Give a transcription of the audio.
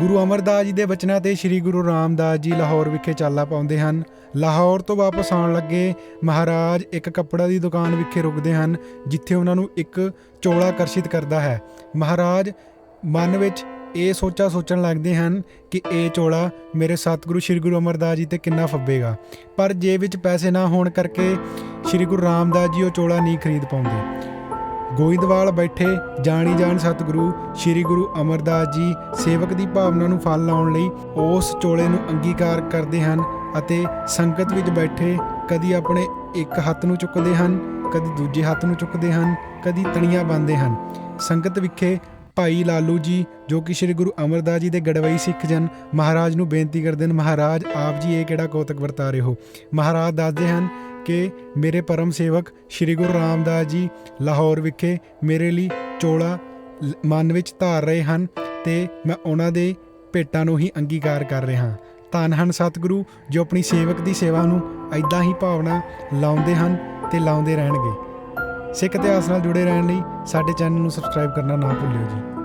ਗੁਰੂ ਅਮਰਦਾਸ ਜੀ ਦੇ ਬਚਨਾਂ ਤੇ ਸ੍ਰੀ ਗੁਰੂ ਰਾਮਦਾਸ ਜੀ ਲਾਹੌਰ ਵਿਖੇ ਚਾਲਾ ਪਾਉਂਦੇ ਹਨ। ਲਾਹੌਰ ਤੋਂ ਵਾਪਸ ਆਉਣ ਲੱਗੇ ਮਹਾਰਾਜ ਇੱਕ ਕੱਪੜਾ ਦੀ ਦੁਕਾਨ ਵਿਖੇ ਰੁਕਦੇ ਹਨ, ਜਿੱਥੇ ਉਹਨਾਂ ਨੂੰ ਇੱਕ ਚੋਲਾ ਆਕਰਸ਼ਿਤ ਕਰਦਾ ਹੈ। ਮਹਾਰਾਜ ਮਨ ਵਿੱਚ ਇਹ ਸੋਚਾ ਸੋਚਣ ਲੱਗਦੇ ਹਨ ਕਿ ਇਹ ਚੋਲਾ ਮੇਰੇ ਸਤਿਗੁਰੂ ਸ੍ਰੀ ਗੁਰੂ ਅਮਰਦਾਸ ਜੀ ਤੇ ਕਿੰਨਾ ਫੱਬੇਗਾ। ਪਰ ਜੇਬ ਵਿੱਚ ਪੈਸੇ ਨਾ ਹੋਣ ਕਰਕੇ ਸ੍ਰੀ ਗੁਰੂ ਰਾਮਦਾਸ ਜੀ ਉਹ ਚੋਲਾ ਨਹੀਂ ਖਰੀਦ ਪਾਉਂਦੇ। ਗੋਇੰਦਵਾਲ ਬੈਠੇ ਜਾਣੀ ਜਾਣ ਸਤਿਗੁਰੂ, ਸ੍ਰੀ ਗੁਰੂ ਅਮਰਦਾਸ ਜੀ ਸੇਵਕ ਦੀ ਭਾਵਨਾ ਨੂੰ ਫਲ ਲਾਉਣ ਲਈ ਉਸ ਚੋਲੇ ਨੂੰ ਅੰਗੀਕਾਰ ਕਰਦੇ ਹਨ ਅਤੇ ਸੰਗਤ ਵਿੱਚ ਬੈਠੇ ਕਦੀ ਆਪਣੇ ਇੱਕ ਹੱਥ ਨੂੰ ਚੁੱਕਦੇ ਹਨ, ਕਦੀ ਦੂਜੇ ਹੱਥ ਨੂੰ ਚੁੱਕਦੇ ਹਨ, ਕਦੀ ਤਣੀਆਂ ਬੰਨ੍ਹਦੇ ਹਨ। ਸੰਗਤ ਵਿਖੇ ਭਾਈ ਲਾਲੂ ਜੀ ਜੋ ਕਿ ਸ੍ਰੀ ਗੁਰੂ ਅਮਰਦਾਸ ਜੀ ਦੇ ਗੜਵਈ ਸਿੱਖ ਜਨ, ਮਹਾਰਾਜ ਨੂੰ ਬੇਨਤੀ ਕਰਦੇ ਹਨ, ਮਹਾਰਾਜ ਆਪ ਜੀ ਇਹ ਕਿਹੜਾ ਕੌਤਕ ਵਰਤਾ ਰਹੇ ਹੋ? ਮਹਾਰਾਜ ਦੱਸਦੇ ਹਨ ਕਿ ਮੇਰੇ ਪਰਮ ਸੇਵਕ ਸ੍ਰੀ ਗੁਰੂ ਰਾਮਦਾਸ ਜੀ ਲਾਹੌਰ ਵਿਖੇ ਮੇਰੇ ਲਈ ਚੋਲਾ ਮਨ ਵਿੱਚ ਧਾਰ ਰਹੇ ਹਨ ਤੇ ਮੈਂ ਉਹਨਾਂ ਦੇ ਭੇਟਾਂ ਨੂੰ ਹੀ ਅੰਗੀਕਾਰ ਕਰ ਰਿਹਾ ਹਾਂ। ਧੰਨ ਹਨ ਸਤਿਗੁਰੂ ਜੋ ਆਪਣੀ ਸੇਵਕ ਦੀ ਸੇਵਾ ਨੂੰ ਐਦਾਂ ਹੀ ਭਾਵਨਾ ਲਾਉਂਦੇ ਹਨ ਤੇ ਲਾਉਂਦੇ ਰਹਿਣਗੇ। ਸਿੱਖ ਇਤਿਹਾਸ ਨਾਲ ਜੁੜੇ ਰਹਿਣ ਲਈ ਸਾਡੇ ਚੈਨਲ ਨੂੰ ਸਬਸਕ੍ਰਾਈਬ ਕਰਨਾ ਨਾ ਭੁੱਲਿਓ ਜੀ।